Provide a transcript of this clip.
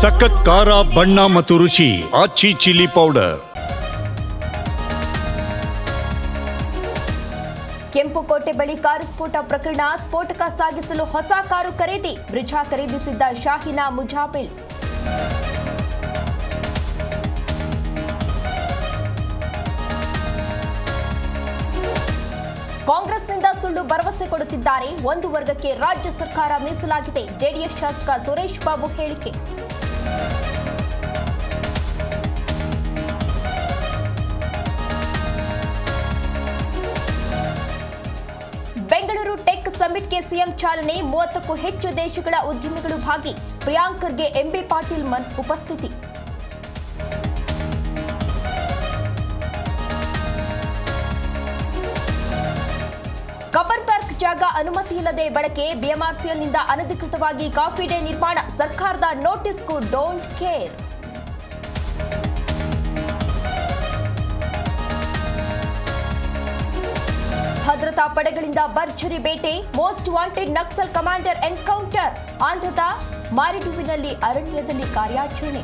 ಸಖತ್ ಖಾರ, ಬಣ್ಣ ಮತ್ತು ರುಚಿ, ಆಚಿ ಚಿಲ್ಲಿ ಪೌಡರ್. ಕೆಂಪುಕೋಟೆ ಬಳಿ ಕಾರು ಸ್ಫೋಟ ಪ್ರಕರಣ, ಸ್ಫೋಟಕ ಸಾಗಿಸಲು ಹೊಸ ಕಾರು ಖರೀದಿ ಬ್ರಿಜಾ ಖರೀದಿಸಿದ್ದ ಶಾಹಿನಾ ಮುಜಾಬಿಲ್ ಕಾಂಗ್ರೆಸ್ನಿಂದ ಸುಳ್ಳು ಭರವಸೆ ಕೊಡುತ್ತಿದ್ದಾರೆ, ಒಂದು ವರ್ಗಕ್ಕೆ ರಾಜ್ಯ ಸರ್ಕಾರ ಮೀಸಲಾಗಿದೆ, ಜೆಡಿಎಸ್ ಶಾಸಕ ಸುರೇಶ್ ಬಾಬು ಹೇಳಿಕೆ. ಬೆಂಗಳೂರು ಟೆಕ್ ಸಮಿಟ್ಗೆ ಸಿಎಂ ಚಾಲನೆ ಮೂವತ್ತಕ್ಕೂ ಹೆಚ್ಚು ದೇಶಗಳ ಉದ್ಯಮಿಗಳು ಭಾಗಿ. ಪ್ರಿಯಾಂಕರ್ಗೆ ಎಂಬಿ ಪಾಟೀಲ್ ಮನ್ ಉಪಸ್ಥಿತಿ. ಜಾಗ ಅನುಮತಿ ಇಲ್ಲದೆ ಬಳಕೆ ಬಿಎಂಆರ್ಸಿಎಲ್ನಿಂದ ಅನಧಿಕೃತವಾಗಿ ಕಾಫಿ ಡೇ ನಿರ್ಮಾಣ ಸರ್ಕಾರದ ನೋಟಿಸ್ಗೂ ಡೋಂಟ್ ಕೇರ್. ಭದ್ರತಾ ಪಡೆಗಳಿಂದ ಭರ್ಜರಿ ಬೇಟೆ most wanted Naxal commander encounter. ಆಂಧ್ರದ ಮಾರಿಡುವಿನಲ್ಲಿ ಅರಣ್ಯದಲ್ಲಿ ಕಾರ್ಯಾಚರಣೆ.